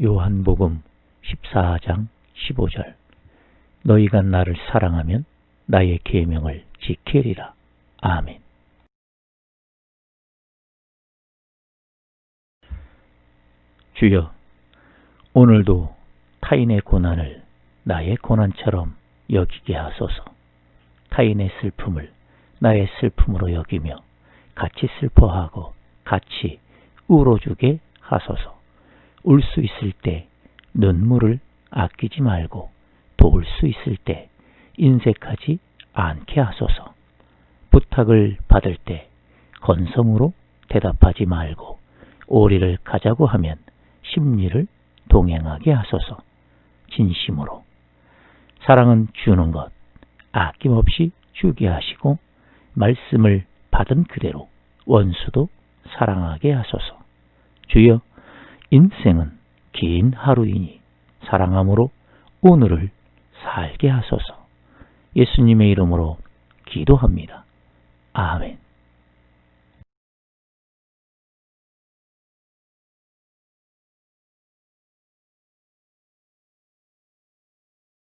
요한복음 14장 15절 너희가 나를 사랑하면 나의 계명을 지키리라. 아멘. 주여, 오늘도 타인의 고난을 나의 고난처럼 여기게 하소서. 타인의 슬픔을 나의 슬픔으로 여기며 같이 슬퍼하고 같이 울어주게 하소서. 울 수 있을 때 눈물을 아끼지 말고 도울 수 있을 때 인색하지 않게 하소서. 부탁을 받을 때 건성으로 대답하지 말고 오리를 가자고 하면 심리를 동행하게 하소서. 진심으로. 사랑은 주는 것, 아낌없이 주게 하시고 말씀을 받은 그대로 원수도 사랑하게 하소서. 주여, 인생은 긴 하루이니 사랑함으로 오늘을 살게 하소서. 예수님의 이름으로 기도합니다. 아멘.